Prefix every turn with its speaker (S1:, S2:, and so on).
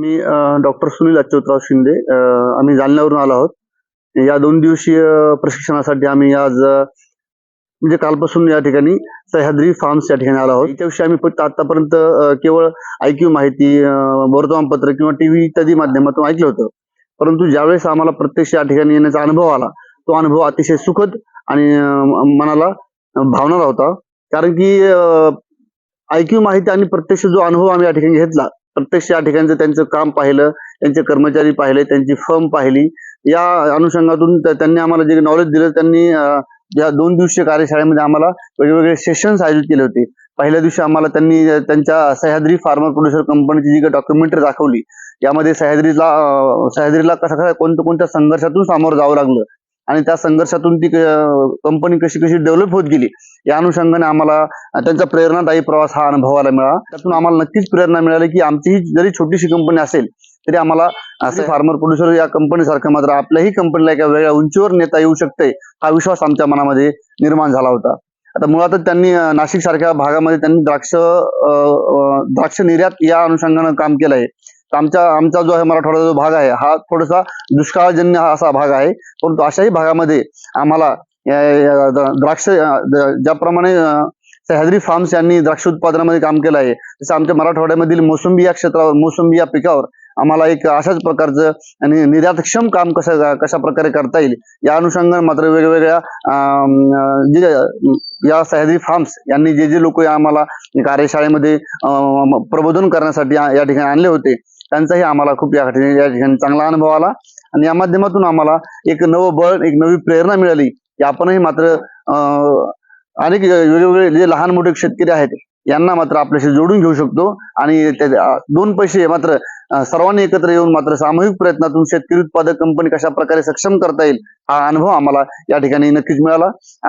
S1: मी doctor Sunil Achyutrao Shinde आम्ही जालन्यावरून आलो आहोत. या दोन दिवसीय प्रशिक्षणासाठी आम्ही आज म्हणजे कालपासून या ठिकाणी सह्याद्री फार्म्स या ठिकाणी आलो आहोत. याच्याविषयी आम्ही फक्त आतापर्यंत केवळ ऐकीव माहिती वर्तमानपत्र किंवा टीव्ही इत्यादी माध्यमातून ऐकलं होतं. परंतु ज्यावेळेस आम्हाला प्रत्यक्ष या ठिकाणी येण्याचा अनुभव आला तो अनुभव अतिशय सुखद आणि मनाला भावणारा होता. कारण की ऐकीव माहिती आणि प्रत्यक्ष जो अनुभव आम्ही या ठिकाणी घेतला प्रत्यक्ष या ठिकाणचं त्यांचं काम पाहिलं त्यांचे कर्मचारी पाहिले त्यांची फर्म पाहिली. या अनुषंगातून त्यांनी आम्हाला जे नॉलेज दिलं त्यांनी या दोन दिवसीय कार्यशाळेमध्ये आम्हाला वेगवेगळे सेशन्स आयोजित केले होते. पहिल्या दिवशी आम्हाला त्यांनी त्यांच्या सह्याद्री फार्मा प्रोड्युसर कंपनीची जी डॉक्युमेंटरी दाखवली यामध्ये सह्याद्रीला सह्याद्रीला कसं कसा कोणत्या कोणत्या संघर्षातून सामोरं जावं लागलं. आणि त्या संघर्षातून ती कंपनी कशी कशी डेव्हलप होत गेली या अनुषंगाने आम्हाला त्यांचा प्रेरणादायी प्रवास हा अनुभवायला मिळाला. त्यातून आम्हाला नक्कीच प्रेरणा मिळाली की आमची जरी छोटीशी कंपनी असेल तरी आम्हाला असं फार्मर प्रोड्युसर या कंपनीसारखं मात्र आपल्याही कंपनीला एका वेगळ्या उंचीवर नेता येऊ शकते हा विश्वास आमच्या मनामध्ये निर्माण झाला होता. आता मुळातच त्यांनी नाशिक सारख्या भागामध्ये त्यांनी द्राक्ष द्राक्ष निर्यात या अनुषंगानं काम केलं आहे आमच्या आमचा जो आहे मराठवाडा जो भाग आहे हा थोडासा दुष्काळजन्य हा असा भाग आहे. परंतु अशाही भागामध्ये आम्हाला द्राक्ष ज्याप्रमाणे सह्याद्री फार्म्स यांनी द्राक्ष उत्पादनामध्ये काम केलं आहे तसं आमच्या मराठवाड्यामधील मोसंबी या क्षेत्रावर मोसंबी या पिकावर आम्हाला एक अशाच प्रकारचं आणि निर्यातक्षम काम कसं कशा प्रकारे करता येईल या अनुषंगाने मात्र वेगवेगळ्या जे या सह्याद्री फार्म्स यांनी जे जे लोक आम्हाला कार्यशाळेमध्ये प्रबोधन करण्यासाठी या ठिकाणी आणले होते त्यांचाही आम्हाला खूप या ठिकाणी या ठिकाणी चांगला अनुभव आला. आणि या माध्यमातून आम्हाला एक नवं बळ एक नवी प्रेरणा मिळाली. की आपणही मात्र अनेक वेगवेगळे जे लहान मोठे शेतकरी आहेत यांना मात्र आपल्याशी जोडून घेऊ शकतो. आणि दोन पैसे मात्र सर्वांनी एकत्र येऊन मात्र सामूहिक प्रयत्नातून शेतकरी उत्पादक कंपनी कशा प्रकारे सक्षम करता येईल हा अनुभव आम्हाला या ठिकाणी नक्कीच मिळाला.